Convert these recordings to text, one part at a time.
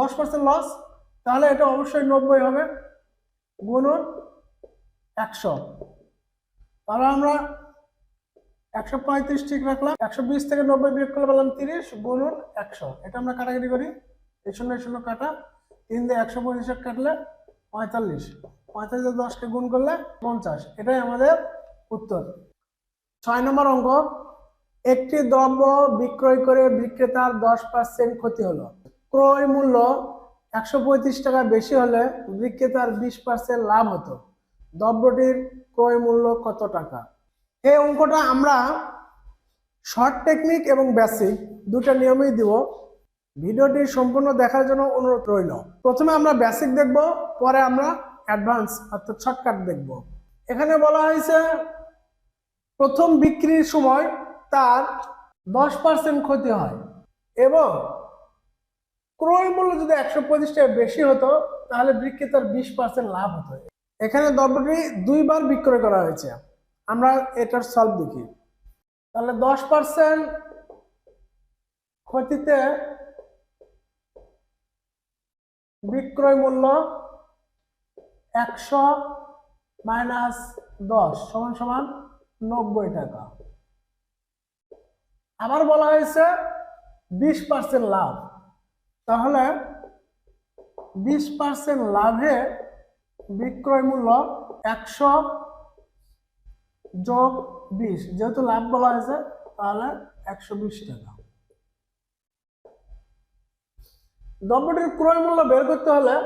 দশ percent loss তাহলে এটা অবশ্যই নব্বই হবে, গুণন একশো। তাহলে আমরা একশো পঁয়ত্রিশ ঠিক রাখলাম, একশো বিশ থেকে নব্বই বিয়োগ করলে পেলাম তিরিশ, গুণন একশো। এটা আমরা কাটাকাটি করি, এই শূন্য শূন্য কাটা। তিন দিয়ে একশো পঁয়ত্রিশ কাটলে পঁয়তাল্লিশ। পঁয়তাল্লিশ দশকে গুণ করলে পঞ্চাশ। এটাই আমাদের উত্তর। ছয় নম্বর অঙ্ক, একটি দ্রব্য বিক্রয় করে বিক্রেতার দশ পার্সেন্ট ক্ষতি হলো। ক্রয় মূল্য একশো পঁয়ত্রিশ টাকা বেশি হলে বিক্রেতার বিশ পার্সেন্ট লাভ হতো। দ্রব্যটির ক্রয় মূল্য কত টাকা? এই অঙ্কটা আমরা শর্ট টেকনিক এবং বেসিক দুটো নিয়মেই দিব। ভিডিওটি সম্পূর্ণ দেখার জন্য অনুরোধ রইল। প্রথমে আমরা বেসিক দেখব, পরে আমরা অ্যাডভান্স অর্থাৎ শর্টকাট দেখব। এখানে বলা হয়েছে, প্রথম বিক্রির সময় তার দশ পার্সেন্ট ক্ষতি হয় এবং ক্রয় মূল্য যদি একশো পঁচিশ টাকা বেশি হতো, তাহলে বিক্রেতার বিশ পার্সেন্ট লাভ হতো। এখানে দ্রব্যটি দুইবার বিক্রয় করা হয়েছে। আমরা এটার সলভ দেখি। তাহলে দশ পার্সেন্ট ক্ষতিতে বিক্রয় মূল্য একশো মাইনাস দশ সমান সমান নব্বই টাকা। আবার বলা হয়েছে বিশ পার্সেন্ট লাভ। তাহলে বিশ পার্সেন্ট লাভে বিক্রয় মূল্য একশো যোগ বিশ। যেহেতু লাভ বলা হয়েছে, তাহলে একশো বিশ টাকা। দ্রব্যটির ক্রয় মূল্য বের করতে হলে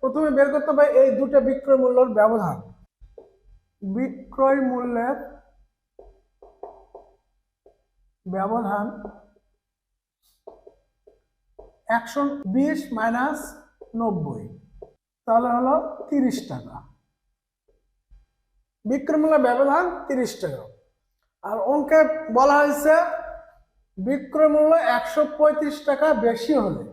প্রথমে বের করতে হবে এই দুটো বিক্রয় মূল্যের ব্যবধান। বিক্রয় মূল্যের ব্যবধান একশো বিশ মাইনাস নব্বই। তাহলে হলো তিরিশ টাকা। বিক্রয় মূল্য ব্যবধান তিরিশ টাকা। আর অঙ্কে বলা হয়েছে বিক্রয় মূল্য একশো পঁয়ত্রিশ টাকা বেশি হলে,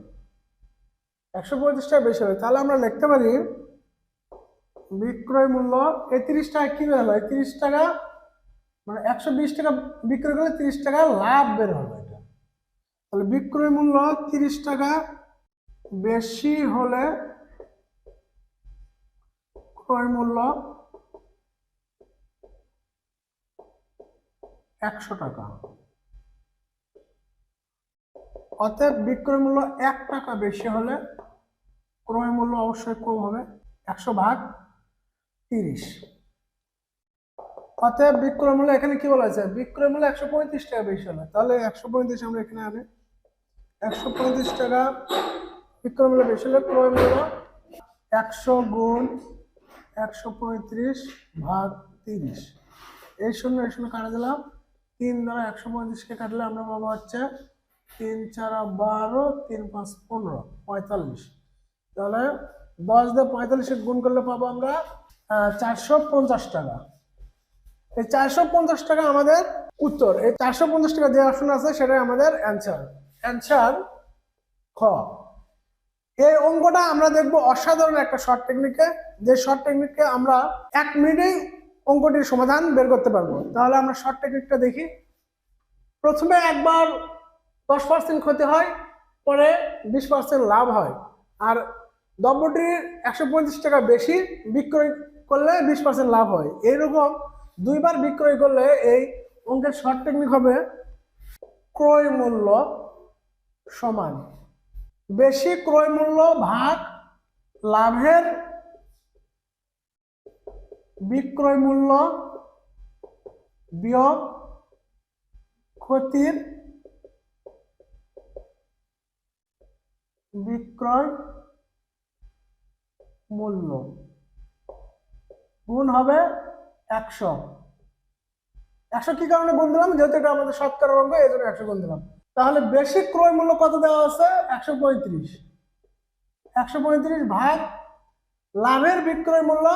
একশো পঁয়ত্রিশ টাকা বেশি হবে তাহলে আমরা লিখতে পারি, বিক্রয় মূল্য এই তিরিশ টাকা কি বের হলো? তিরিশ টাকা মানে একশো বিশ টাকা বিক্রয় করলে তিরিশ টাকা লাভ বের এটা তাহলে বিক্রয় মূল্য তিরিশ টাকা, বেশি হলে ক্রয় মূল্য একশো টাকা। অতএব বিক্রয় মূল্য এক টাকা বেশি হলে ক্রয় মূল্য অবশ্যই কম হবে, একশো ভাগ তিরিশ। অতএব বিক্রয় মূল্য এখানে কি বলা আছে বিক্রয় মূল্য একশো পঁয়ত্রিশ টাকা বেশি হলে। তাহলে একশো পঁয়ত্রিশ আমরা এখানে আনি। একশো পঁয়ত্রিশ টাকা বিক্রয় মূল্য বেশি হলে ক্রয় মূল্য একশো গুণ একশো পঁয়ত্রিশ ভাগ তিরিশ। এই শূন্য এই শূন্য কাটা দিলাম। তিন দ্বারা একশো পঁয়ত্রিশকে কাটলে আমরা পাবো হচ্ছে তিন চার বারো, তিন পাঁচ পনেরো, পঁয়তাল্লিশ। তাহলে দশ দিয়ে পঁয়তাল্লিশে গুণ করলে পাবো আমরা চারশো পঞ্চাশ টাকা। এই চারশো পঞ্চাশ টাকা আমাদের উত্তর। এই চারশো পঞ্চাশ টাকা যে অপশন আছে, সেটাই আমাদের অ্যান্সার অ্যান্সার খ। এই অঙ্কটা আমরা দেখব অসাধারণ একটা শর্ট টেকনিকে যে শর্ট টেকনিককে আমরা এক মিনিটেই অঙ্কটির সমাধান বের করতে পারব। তাহলে আমরা শর্ট টেকনিকটা দেখি। প্রথমে একবার দশ পার্সেন্ট ক্ষতি হয়, পরে বিশ পার্সেন্ট লাভ হয়। আর দ্রব্যটির একশো পঁয়ত্রিশ টাকা বেশি বিক্রয় করলে বিশ পার্সেন্ট লাভ হয়। এইরকম দুইবার বিক্রয় করলে এই অঙ্কের শর্ট টেকনিক হবে ক্রয় মূল্য সমান। বেশি ক্রয় মূল্য ভাগ লাভের বিক্রয় মূল্য বিয়োগ ক্ষতির বিক্রয় মূল্য। গুণ হবে একশো। একশো কি কারণে গুণ দিলাম? যেহেতু এটা আমাদের শতকরা অঙ্ক এই জন্য একশো গুণ দিলাম। তাহলে বেশি ক্রয় মূল্য কত দেওয়া আছে একশো পঁয়ত্রিশ। একশো পঁয়ত্রিশ ভাগ লাভের বিক্রয় মূল্য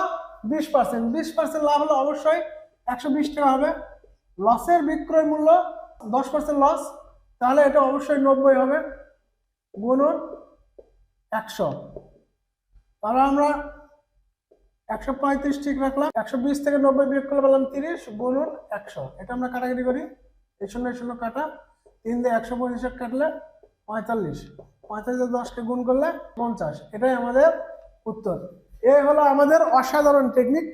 বিশ পার্সেন্ট। বিশ পার্সেন্ট লাভ হলে অবশ্যই একশো বিশ টাকা হবে। লসের বিক্রয় মূল্য দশ পার্সেন্ট লস, তাহলে এটা অবশ্যই নব্বই হবে। গুণন একশো। তাহলে আমরা একশো পঁয়ত্রিশ ঠিক রাখলাম, একশো বিশ থেকে নব্বই বিয়োগ করলে পেলাম তিরিশ, গুণন একশো। এটা আমরা কাটাকাটি করি। এই শূন্য শূন্য কাটা। তিন দিয়ে একশো পঁয়ত্রিশ কাটলে পঁয়তাল্লিশ। পঁয়তাল্লিশ দশকে গুণ করলে পঞ্চাশ। এটাই আমাদের উত্তর। এই হলো আমাদের অসাধারণ টেকনিক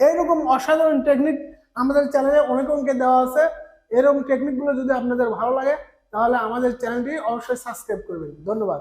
এইরকম অসাধারণ টেকনিক আমাদের চ্যানেলে অনেক অঙ্কে দেওয়া আছে। এরকম টেকনিকগুলো যদি আপনাদের ভালো লাগে, তাহলে আমাদের চ্যানেলটি অবশ্যই সাবস্ক্রাইব করবেন। ধন্যবাদ।